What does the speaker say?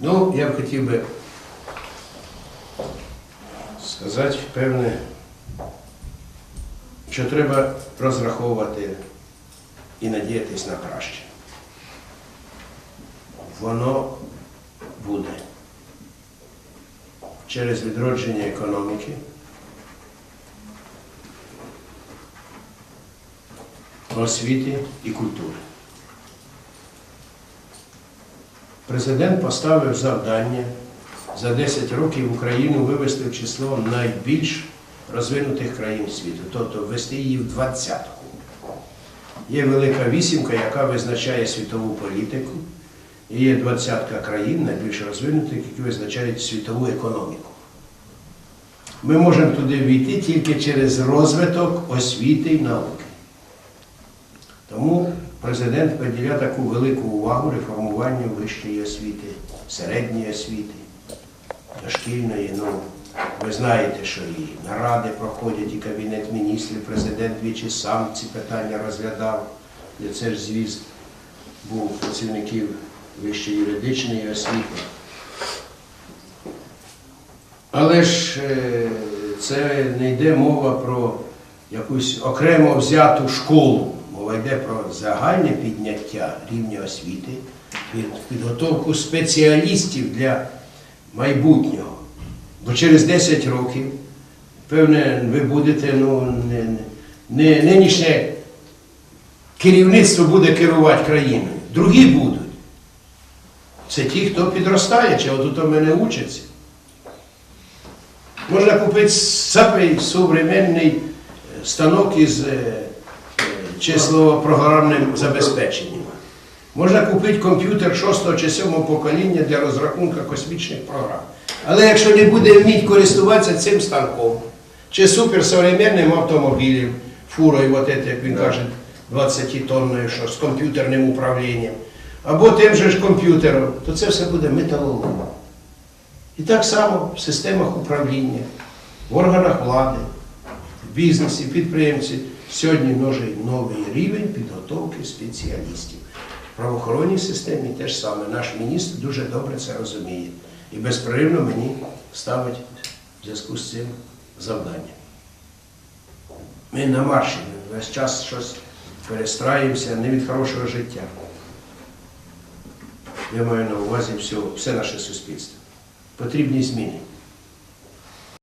Ну, я б хотів би сказати, певне, що треба розраховувати і надіятись на краще. Воно буде через відродження економіки, освіти і культури. Президент поставив завдання за 10 років Україну вивести в число найбільш розвинутих країн світу, тобто ввести її в двадцятку. Є велика вісімка, яка визначає світову політику, і є двадцятка країн найбільш розвинутих, які визначають світову економіку. Ми можемо туди війти тільки через розвиток освіти і науки. Тому президент приділяє таку велику увагу реформуванню вищої освіти, середньої освіти, дошкільної. Ну, ви знаєте, що і наради проходять, і Кабінет міністрів, президент двічі сам ці питання розглядав. Це ж звіст був працівників вищої юридичної освіти. Але ж е, це не йде мова про якусь окремо взяту школу. Мова йде про загальне підняття рівня освіти, підготовку спеціалістів для майбутнього. Бо через 10 років, певне, ви будете, ну, не, не, нинішнє керівництво буде керувати країною. Другі будуть. Це ті, хто підростає, чи от у мене учаться. Можна купити самий е, станок із е, е, числово-програмним забезпеченням. Можна купити комп'ютер 6 чи 7 покоління для розрахунку космічних програм. Але якщо не буде вміти користуватися цим станком, чи суперсовременним автомобілем, фурою, от це, як він каже, 20-тонною, що з комп'ютерним управлінням, або тим же ж комп'ютером, то це все буде металолом. І так само в системах управління, в органах влади, в бізнесі, підприємці сьогодні ножий новий рівень підготовки спеціалістів. В правоохоронній системі теж саме. Наш міністр дуже добре це розуміє. І безперервно мені ставить в зв'язку з цим завдання. Ми на марші, весь час щось перестраюємося не від хорошого життя. Я маю на увазі все, все наше суспільство. Потрібні зміни.